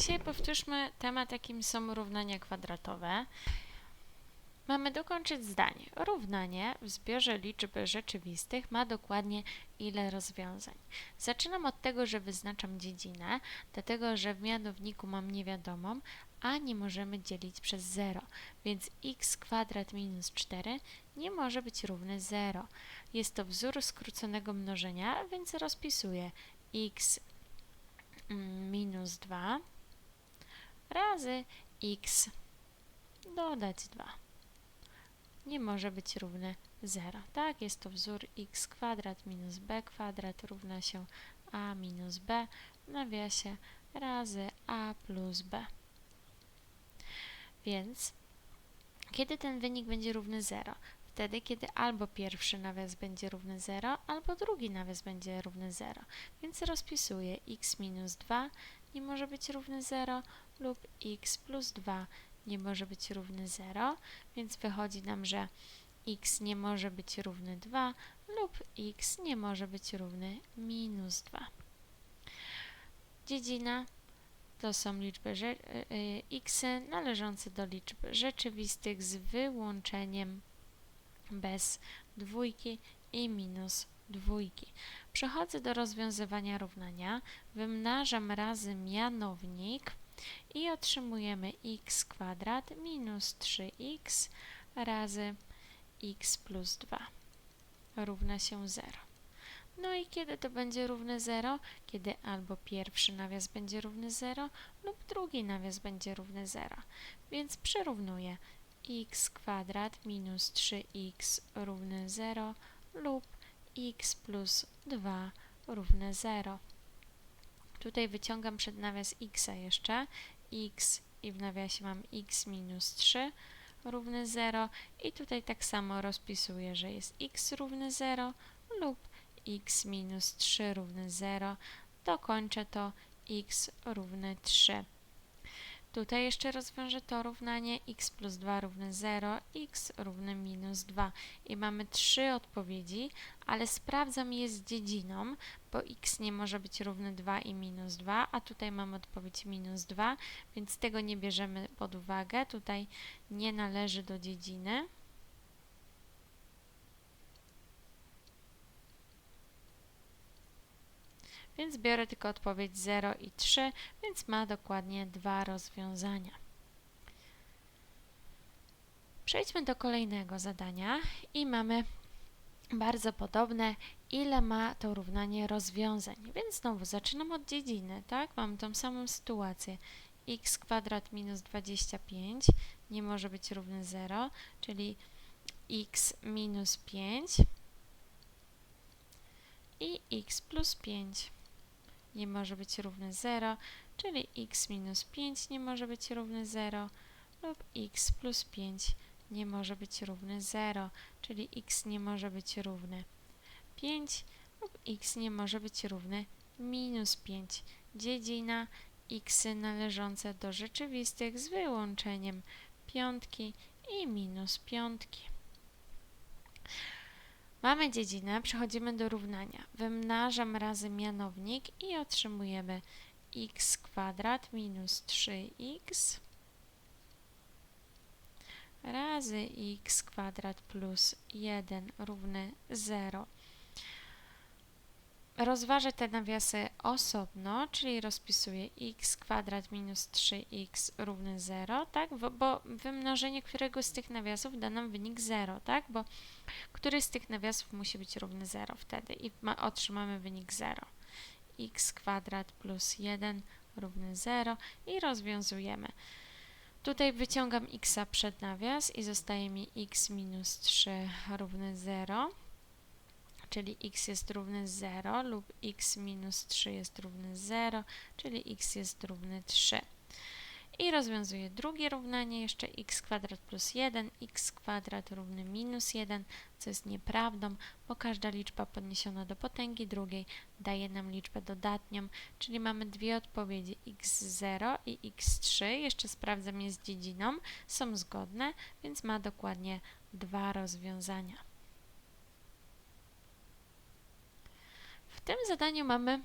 Dzisiaj powtórzmy temat, jakim są równania kwadratowe. Mamy dokończyć zdanie. Równanie w zbiorze liczb rzeczywistych ma dokładnie ile rozwiązań. Zaczynam od tego, że wyznaczam dziedzinę, dlatego że w mianowniku mam niewiadomą, a nie możemy dzielić przez 0, więc x kwadrat minus 4 nie może być równy 0. Jest to wzór skróconego mnożenia, więc rozpisuję x mm, minus 2 razy x dodać 2 nie może być równy 0. Tak, jest to wzór x kwadrat minus b kwadrat równa się a minus b w nawiasie razy a plus b. Więc kiedy ten wynik będzie równy 0? Wtedy, kiedy albo pierwszy nawias będzie równy 0, albo drugi nawias będzie równy 0. Więc rozpisuję x minus 2 nie może być równy 0 lub x plus 2 nie może być równy 0, więc wychodzi nam, że x nie może być równy 2 lub x nie może być równy minus 2. Dziedzina to są liczby y, y, x należące do liczb rzeczywistych z wyłączeniem bez dwójki i minus dwójki. Przechodzę do rozwiązywania równania, wymnażam razy mianownik i otrzymujemy x kwadrat minus 3x razy x plus 2 równa się 0. No i kiedy to będzie równe 0? Kiedy albo pierwszy nawias będzie równy 0 lub drugi nawias będzie równy 0. Więc przyrównuję x kwadrat minus 3x równy 0 lub x plus 2 równe 0. Tutaj wyciągam przed nawias x jeszcze, x i w nawiasie mam x minus 3 równy 0 i tutaj tak samo rozpisuję, że jest x równy 0 lub x minus 3 równy 0. Dokończę to x równy 3. Tutaj jeszcze rozwiążę to równanie x plus 2 równy 0, x równy minus 2. I mamy trzy odpowiedzi, ale sprawdzam je z dziedziną, bo x nie może być równy 2 i minus 2, a tutaj mamy odpowiedź minus 2, więc tego nie bierzemy pod uwagę. Tutaj nie należy do dziedziny. Więc biorę tylko odpowiedź 0 i 3, więc ma dokładnie dwa rozwiązania. Przejdźmy do kolejnego zadania i mamy bardzo podobne, ile ma to równanie rozwiązań. Więc znowu zaczynam od dziedziny, tak? Mam tą samą sytuację. x kwadrat minus 25 nie może być równy 0, czyli x minus 5 i x plus 5 nie może być równy 0, czyli x minus 5 nie może być równy 0 lub x plus 5 nie może być równy 0, czyli x nie może być równy 5 lub x nie może być równy minus 5. Dziedzina x należące do rzeczywistych z wyłączeniem piątki i minus piątki. Mamy dziedzinę, przechodzimy do równania. Wymnażam razy mianownik i otrzymujemy x kwadrat minus 3x razy x kwadrat plus 1 równy 0. Rozważę te nawiasy osobno, czyli rozpisuję x kwadrat minus 3x równy 0, tak? Bo, bo wymnożenie któregoś z tych nawiasów da nam wynik 0, tak? Bo który z tych nawiasów musi być równy 0 wtedy i ma, otrzymamy wynik 0. x kwadrat plus 1 równy 0 i rozwiązujemy. Tutaj wyciągam x przed nawias i zostaje mi x minus 3 równy 0 czyli x jest równy 0 lub x minus 3 jest równy 0, czyli x jest równy 3. I rozwiązuję drugie równanie, jeszcze x kwadrat plus 1, x kwadrat równy minus 1, co jest nieprawdą, bo każda liczba podniesiona do potęgi drugiej daje nam liczbę dodatnią, czyli mamy dwie odpowiedzi x0 i x3, jeszcze sprawdzam je z dziedziną, są zgodne, więc ma dokładnie dwa rozwiązania. W tym zadaniu mamy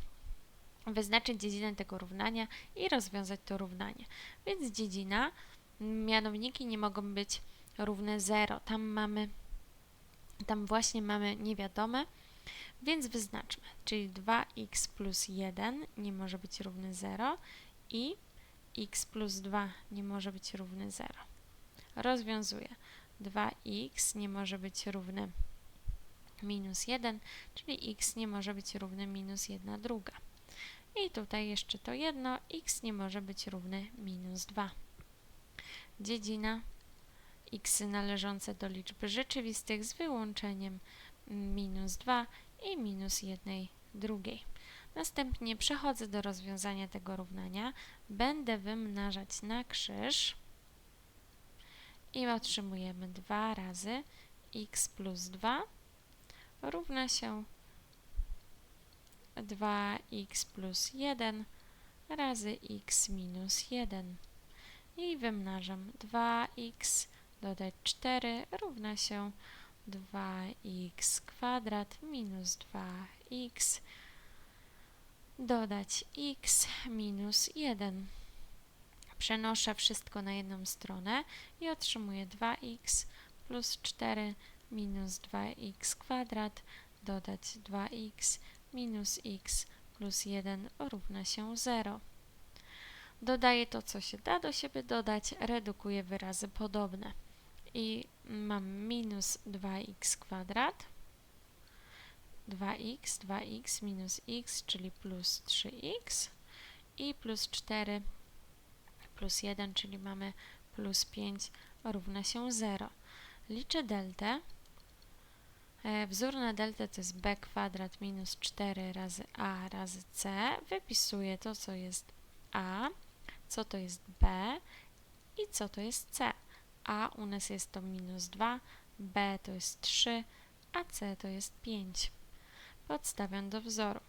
wyznaczyć dziedzinę tego równania i rozwiązać to równanie. Więc dziedzina, mianowniki nie mogą być równe 0. Tam mamy, tam właśnie mamy niewiadome, więc wyznaczmy, czyli 2x plus 1 nie może być równy 0 i x plus 2 nie może być równy 0. Rozwiązuję. 2x nie może być równy minus 1, czyli x nie może być równy minus 1 druga. I tutaj jeszcze to jedno, x nie może być równy minus 2. Dziedzina x należące do liczby rzeczywistych z wyłączeniem minus 2 i minus 1 drugiej. Następnie przechodzę do rozwiązania tego równania. Będę wymnażać na krzyż i otrzymujemy 2 razy x plus 2 równa się 2x plus 1 razy x minus 1 i wymnażam 2x dodać 4 równa się 2x kwadrat minus 2x dodać x minus 1. Przenoszę wszystko na jedną stronę i otrzymuję 2x plus 4 minus 2x kwadrat dodać 2x minus x plus 1 równa się 0. Dodaję to, co się da do siebie dodać, redukuję wyrazy podobne. I mam minus 2x kwadrat, 2x, 2x minus x, czyli plus 3x i plus 4 plus 1, czyli mamy plus 5 równa się 0. Liczę deltę. E, wzór na deltę to jest b kwadrat minus 4 razy a razy c. Wypisuję to, co jest a, co to jest b i co to jest c. a u nas jest to minus 2, b to jest 3, a c to jest 5. Podstawiam do wzoru.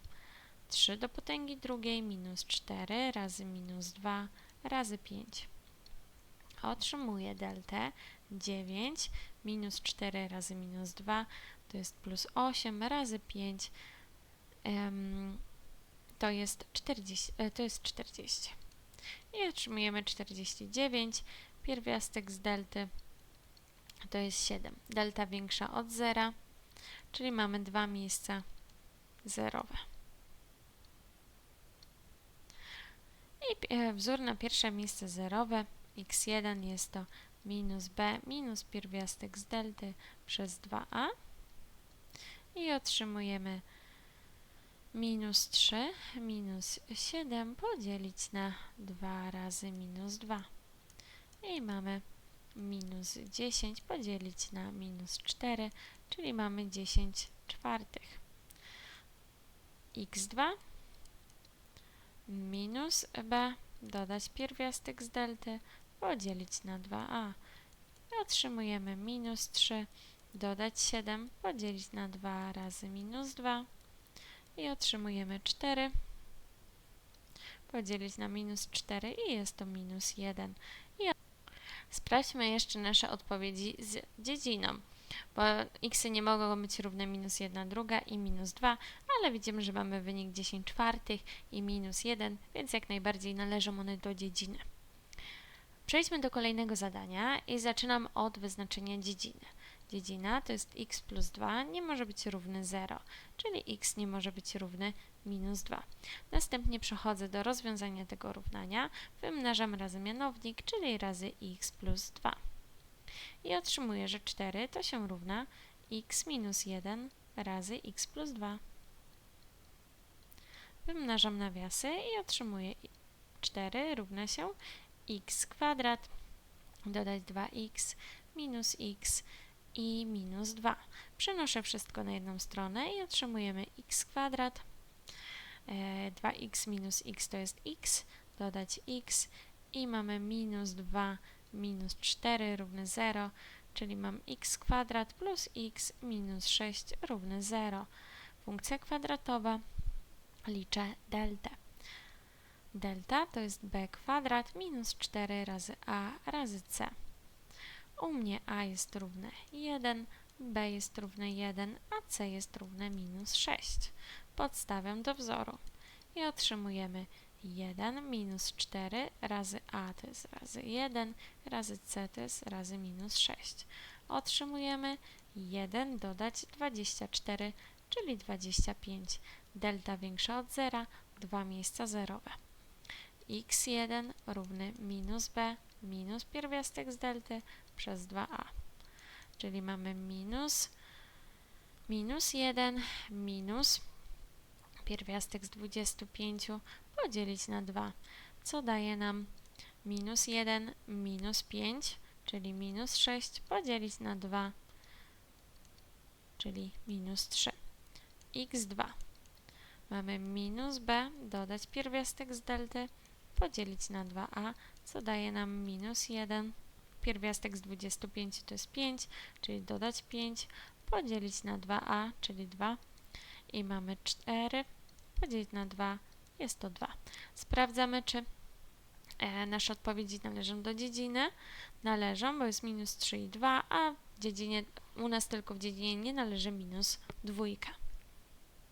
3 do potęgi drugiej minus 4 razy minus 2 razy 5. Otrzymuję deltę 9 minus 4 razy minus 2 to jest plus 8 razy 5 um, to jest 40, e, to jest 40. I otrzymujemy 49. Pierwiastek z delty to jest 7. Delta większa od 0, czyli mamy dwa miejsca zerowe. I e, wzór na pierwsze miejsce zerowe x1 jest to minus b minus pierwiastek z delty przez 2a i otrzymujemy minus 3 minus 7 podzielić na 2 razy minus 2 i mamy minus 10 podzielić na minus 4, czyli mamy 10 czwartych. X2 minus b dodać pierwiastek z delty podzielić na 2a i otrzymujemy minus 3 dodać 7 podzielić na 2 razy minus 2 i otrzymujemy 4 podzielić na minus 4 i jest to minus 1. I sprawdźmy jeszcze nasze odpowiedzi z dziedziną bo x nie mogą być równe minus 1 druga i minus 2, ale widzimy, że mamy wynik 10 czwartych i minus 1, więc jak najbardziej należą one do dziedziny. Przejdźmy do kolejnego zadania i zaczynam od wyznaczenia dziedziny. Dziedzina to jest x plus 2 nie może być równy 0, czyli x nie może być równy minus 2. Następnie przechodzę do rozwiązania tego równania, wymnażam razy mianownik, czyli razy x plus 2 i otrzymuję, że 4 to się równa x minus 1 razy x plus 2. Wymnażam nawiasy i otrzymuję 4 równa się x kwadrat dodać 2x minus x i minus 2. Przenoszę wszystko na jedną stronę i otrzymujemy x kwadrat. 2x e, minus x to jest x, dodać x i mamy minus 2 minus 4 równe 0, czyli mam x kwadrat plus x minus 6 równe 0. Funkcja kwadratowa liczę deltę. Delta to jest b kwadrat minus 4 razy a razy c. U mnie a jest równe 1, b jest równe 1, a c jest równe minus 6. Podstawiam do wzoru. i otrzymujemy 1 minus 4 razy a to jest razy 1 razy c to jest razy minus 6. Otrzymujemy 1 dodać 24, czyli 25. Delta większa od 0, dwa miejsca zerowe. x1 równy minus b minus pierwiastek z delty przez 2a. Czyli mamy minus minus 1 minus pierwiastek z 25 podzielić na 2, co daje nam minus 1 minus 5, czyli minus 6 podzielić na 2, czyli minus 3. x2 mamy minus b dodać pierwiastek z delty podzielić na 2a, co daje nam minus 1. Pierwiastek z 25 to jest 5, czyli dodać 5, podzielić na 2a, czyli 2 i mamy 4 podzielić na 2 jest to 2. Sprawdzamy, czy e, nasze odpowiedzi należą do dziedziny. Należą, bo jest minus 3 i 2, a w dziedzinie, u nas tylko w dziedzinie nie należy minus dwójka.